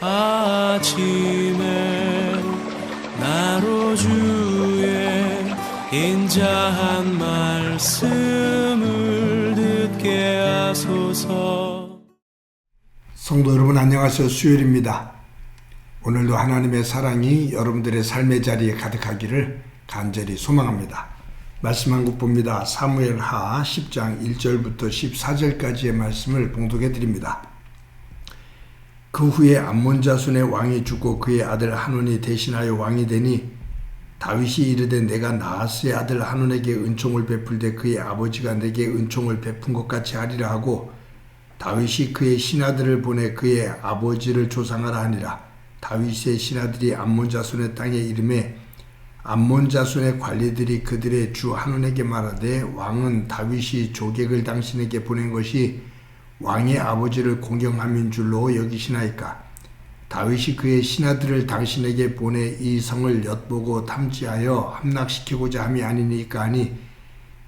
아침에 나로 주의 인자한 말씀을 듣게 하소서 성도 여러분 안녕하세요. 수요일입니다. 오늘도 하나님의 사랑이 여러분들의 삶의 자리에 가득하기를 간절히 소망합니다. 말씀 한국 봅니다. 사무엘 하 10장 1절부터 14절까지의 말씀을 봉독해 드립니다. 그 후에 암몬 자손의 왕이 죽고 그의 아들 한온이 대신하여 왕이 되니 다윗이 이르되 내가 나하스의 아들 한온에게 은총을 베풀되 그의 아버지가 내게 은총을 베푼 것 같이 하리라 하고 다윗이 그의 신하들을 보내 그의 아버지를 조상하라 하니라. 다윗의 신하들이 암몬 자손의 땅에 이름에 암몬 자손의 관리들이 그들의 주 한온에게 말하되 왕은 다윗이 조객을 당신에게 보낸 것이 왕의 아버지를 공경함인 줄로 여기시나이까? 다윗이 그의 신하들을 당신에게 보내 이 성을 엿보고 탐지하여 함락시키고자 함이 아니니까 하니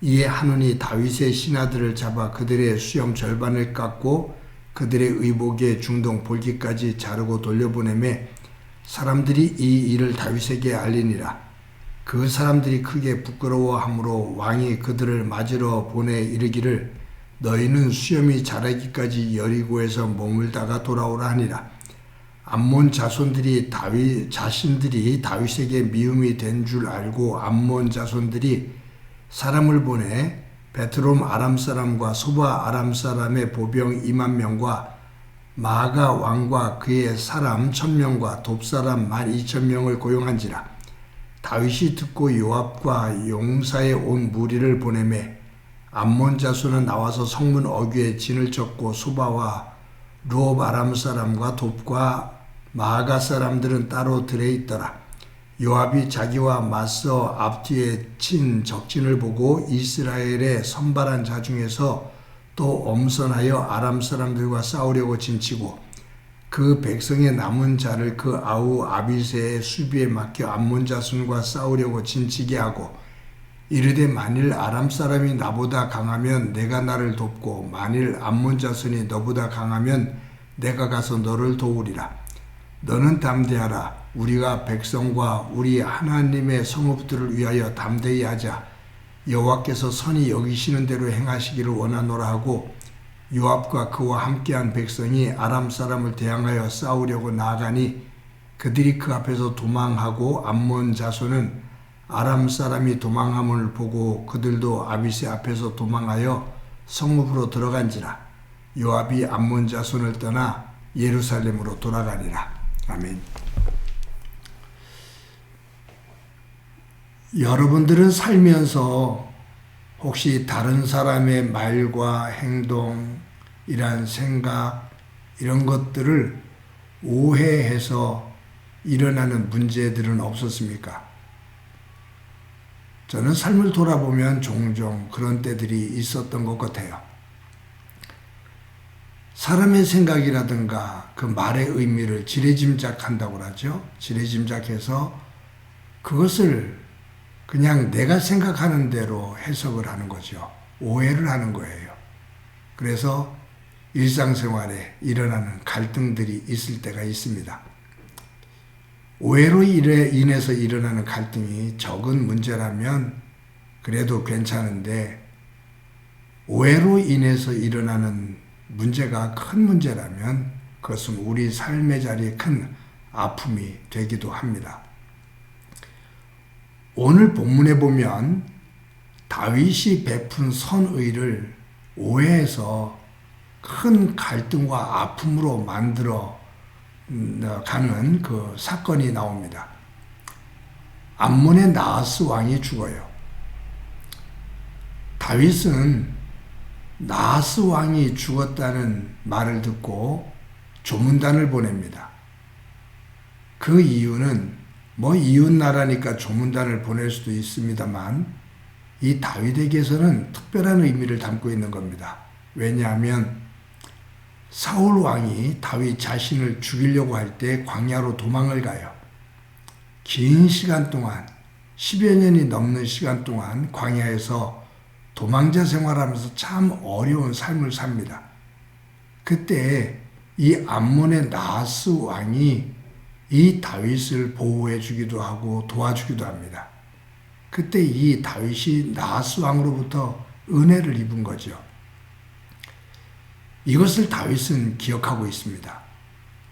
이에 한온이 다윗의 신하들을 잡아 그들의 수염 절반을 깎고 그들의 의복의 중동 볼기까지 자르고 돌려보내매 사람들이 이 일을 다윗에게 알리니라. 그 사람들이 크게 부끄러워하므로 왕이 그들을 맞으러 보내 이르기를 너희는 수염이 자라기까지 여리고에서 머물다가 돌아오라 하니라. 암몬 자손들이 다윗 자신들이 다윗에게 미움이 된 줄 알고 암몬 자손들이 사람을 보내 베트롬 아람 사람과 소바 아람 사람의 보병 2만 명과 마가 왕과 그의 사람 천명과 돕사람 만 2천 명을 고용한지라 다윗이 듣고 요압과 용사의 온 무리를 보내매 암몬 자손은 나와서 성문 어귀에 진을 쳤고 소바와 루옵 아람 사람과 돕과 마가 사람들은 따로 들에 있더라. 요압이 자기와 맞서 앞뒤에 친 적진을 보고 이스라엘의 선발한 자 중에서 또 엄선하여 아람 사람들과 싸우려고 진치고 그 백성의 남은 자를 그 아우 아비세의 수비에 맡겨 암몬 자손과 싸우려고 진치게 하고 이르되 만일 아람 사람이 나보다 강하면 내가 나를 돕고 만일 암몬 자손이 너보다 강하면 내가 가서 너를 도우리라. 너는 담대하라. 우리가 백성과 우리 하나님의 성읍들을 위하여 담대히 하자. 여호와께서 선이 여기시는 대로 행하시기를 원하노라 하고 요압과 그와 함께한 백성이 아람 사람을 대항하여 싸우려고 나아가니 그들이 그 앞에서 도망하고 암몬 자손은 아람 사람이 도망함을 보고 그들도 아비세 앞에서 도망하여 성읍으로 들어간지라 요압이 암몬 자손을 떠나 예루살렘으로 돌아가니라 아멘. 여러분들은 살면서 혹시 다른 사람의 말과 행동, 이런 생각, 이런 것들을 오해해서 일어나는 문제들은 없었습니까? 저는 삶을 돌아보면 종종 그런 때들이 있었던 것 같아요. 사람의 생각이라든가 그 말의 의미를 지레짐작한다고 하죠. 지레짐작해서 그것을 그냥 내가 생각하는 대로 해석을 하는 거죠. 오해를 하는 거예요. 그래서 일상생활에 일어나는 갈등들이 있을 때가 있습니다. 오해로 인해서 일어나는 갈등이 적은 문제라면 그래도 괜찮은데 오해로 인해서 일어나는 문제가 큰 문제라면 그것은 우리 삶의 자리에 큰 아픔이 되기도 합니다. 오늘 본문에 보면 다윗이 베푼 선의를 오해해서 큰 갈등과 아픔으로 만들어 가는 그 사건이 나옵니다. 암몬의 나하스 왕이 죽어요. 다윗은 나하스 왕이 죽었다는 말을 듣고 조문단을 보냅니다. 그 이유는 뭐 이웃 나라니까 조문단을 보낼 수도 있습니다만 이 다윗에게서는 특별한 의미를 담고 있는 겁니다. 왜냐하면 사울 왕이 다윗 자신을 죽이려고 할 때 광야로 도망을 가요. 긴 시간 동안 10여 년이 넘는 시간 동안 광야에서 도망자 생활하면서 참 어려운 삶을 삽니다. 그때 이 암몬의 나하스 왕이 이 다윗을 보호해 주기도 하고 도와주기도 합니다. 그때 이 다윗이 나하스 왕으로부터 은혜를 입은 거죠. 이것을 다윗은 기억하고 있습니다.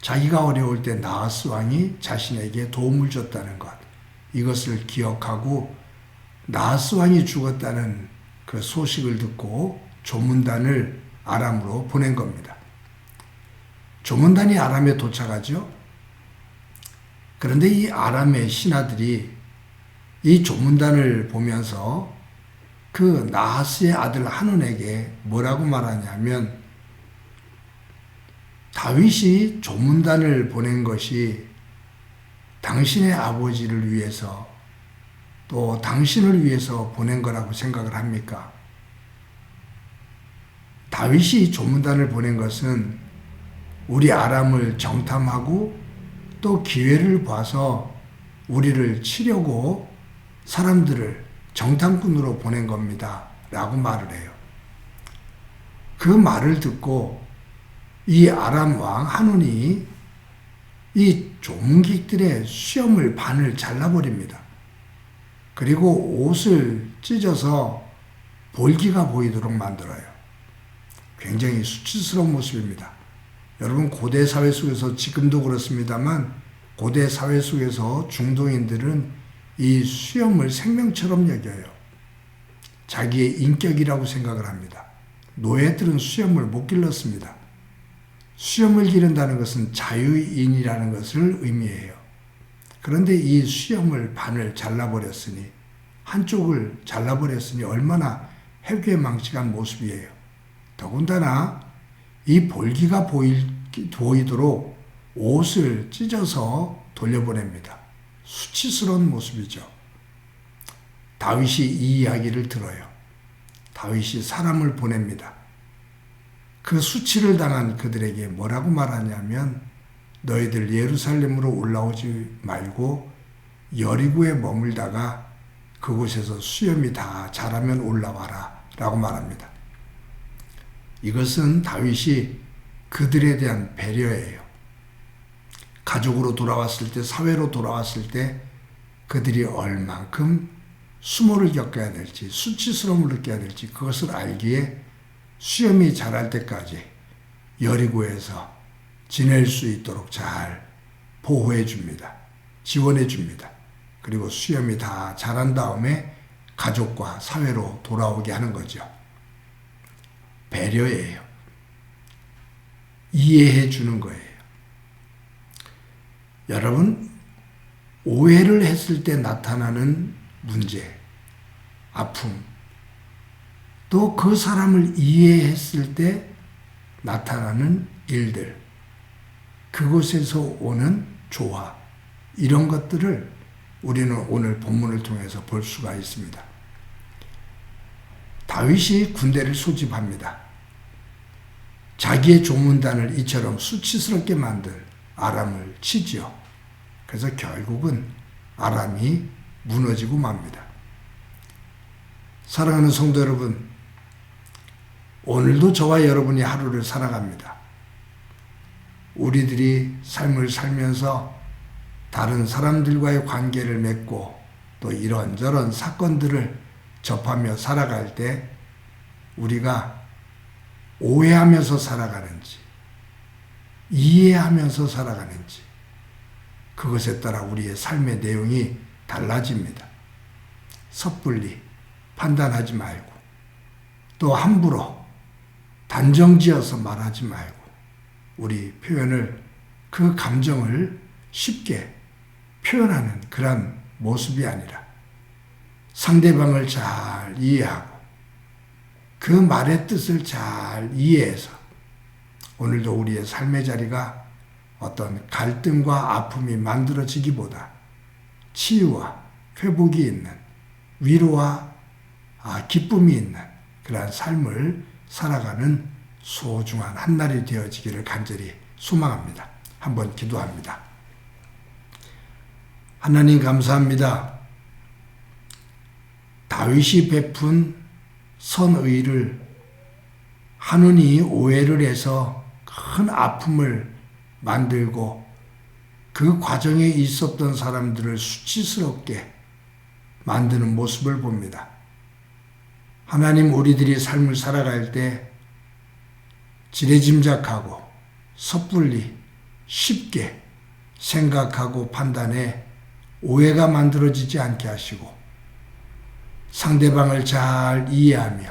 자기가 어려울 때 나하스 왕이 자신에게 도움을 줬다는 것. 이것을 기억하고 나하스 왕이 죽었다는 그 소식을 듣고 조문단을 아람으로 보낸 겁니다. 조문단이 아람에 도착하죠. 그런데 이 아람의 신하들이 이 조문단을 보면서 그 나하스의 아들 한온에게 뭐라고 말하냐면 다윗이 조문단을 보낸 것이 당신의 아버지를 위해서 또 당신을 위해서 보낸 거라고 생각을 합니까? 다윗이 조문단을 보낸 것은 우리 아람을 정탐하고 또 기회를 봐서 우리를 치려고 사람들을 정탐꾼으로 보낸 겁니다. 라고 말을 해요. 그 말을 듣고 이 아람 왕 한운이 이 조문객들의 수염을 반을 잘라버립니다. 그리고 옷을 찢어서 볼기가 보이도록 만들어요. 굉장히 수치스러운 모습입니다. 여러분 고대 사회 속에서 지금도 그렇습니다만 고대 사회 속에서 중동인들은 이 수염을 생명처럼 여겨요. 자기의 인격이라고 생각을 합니다. 노예들은 수염을 못 길렀습니다. 수염을 기른다는 것은 자유인이라는 것을 의미해요. 그런데 이 수염을 반을 잘라버렸으니 한쪽을 잘라버렸으니 얼마나 해괴망측한 모습이에요. 더군다나 이 볼기가 보일, 보이도록 옷을 찢어서 돌려보냅니다. 수치스러운 모습이죠. 다윗이 이 이야기를 들어요. 다윗이 사람을 보냅니다. 그 수치를 당한 그들에게 뭐라고 말하냐면 너희들 예루살렘으로 올라오지 말고 여리고에 머물다가 그곳에서 수염이 다 자라면 올라와라 라고 말합니다. 이것은 다윗이 그들에 대한 배려예요. 가족으로 돌아왔을 때, 사회로 돌아왔을 때 그들이 얼만큼 수모를 겪어야 될지, 수치스러움을 느껴야 될지 그것을 알기에 수염이 자랄 때까지 여리고에서 지낼 수 있도록 잘 보호해 줍니다. 지원해 줍니다. 그리고 수염이 다 자란 다음에 가족과 사회로 돌아오게 하는 거죠. 배려예요. 이해해 주는 거예요. 여러분, 오해를 했을 때 나타나는 문제, 아픔, 또 그 사람을 이해했을 때 나타나는 일들, 그곳에서 오는 조화, 이런 것들을 우리는 오늘 본문을 통해서 볼 수가 있습니다. 다윗이 군대를 소집합니다. 자기의 조문단을 이처럼 수치스럽게 만들 아람을 치지요. 그래서 결국은 아람이 무너지고 맙니다. 사랑하는 성도 여러분, 오늘도 저와 여러분이 하루를 살아갑니다. 우리들이 삶을 살면서 다른 사람들과의 관계를 맺고 또 이런저런 사건들을 접하며 살아갈 때 우리가 오해하면서 살아가는지 이해하면서 살아가는지 그것에 따라 우리의 삶의 내용이 달라집니다. 섣불리 판단하지 말고 또 함부로 단정지어서 말하지 말고 우리 표현을 그 감정을 쉽게 표현하는 그런 모습이 아니라 상대방을 잘 이해하고 그 말의 뜻을 잘 이해해서 오늘도 우리의 삶의 자리가 어떤 갈등과 아픔이 만들어지기보다 치유와 회복이 있는 위로와 아, 기쁨이 있는 그러한 삶을 살아가는 소중한 한 날이 되어지기를 간절히 소망합니다. 한번 기도합니다. 하나님 감사합니다. 다윗이 베푼 선의를 한운이 오해를 해서 큰 아픔을 만들고 그 과정에 있었던 사람들을 수치스럽게 만드는 모습을 봅니다. 하나님 우리들이 삶을 살아갈 때 지레짐작하고 섣불리 쉽게 생각하고 판단해 오해가 만들어지지 않게 하시고 상대방을 잘 이해하며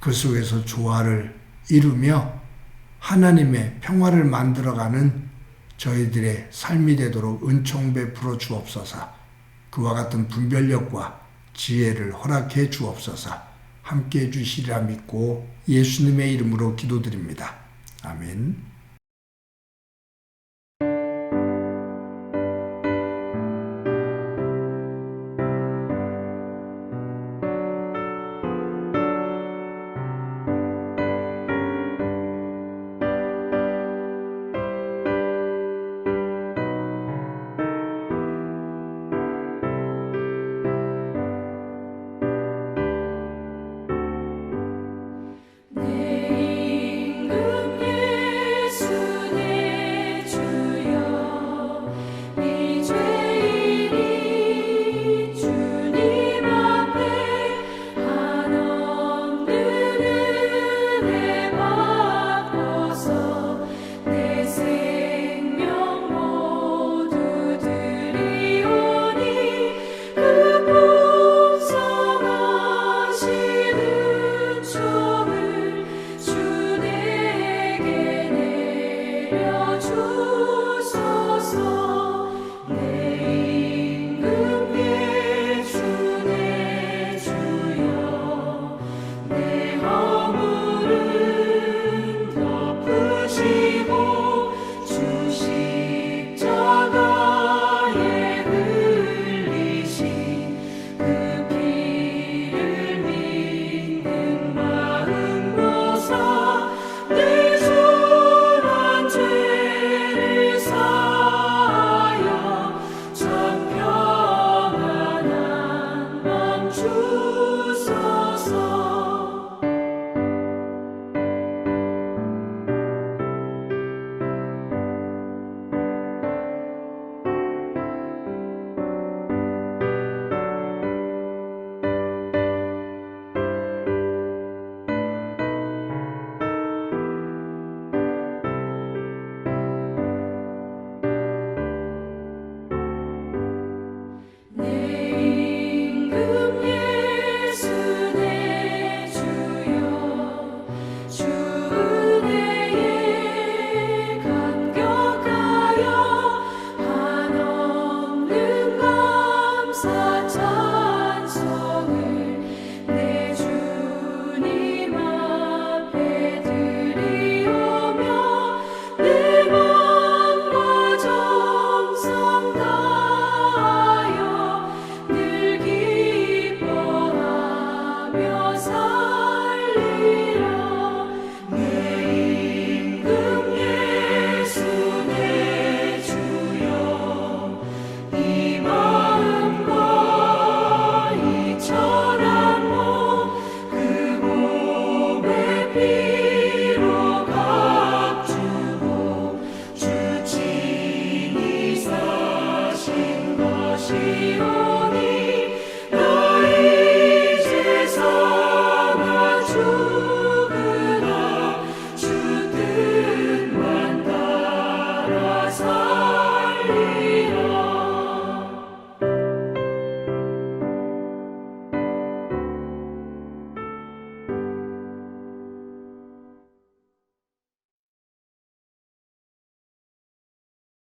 그 속에서 조화를 이루며 하나님의 평화를 만들어가는 저희들의 삶이 되도록 은총 베풀어 주옵소서. 그와 같은 분별력과 지혜를 허락해 주옵소서. 함께 해 주시리라 믿고 예수님의 이름으로 기도드립니다. 아멘.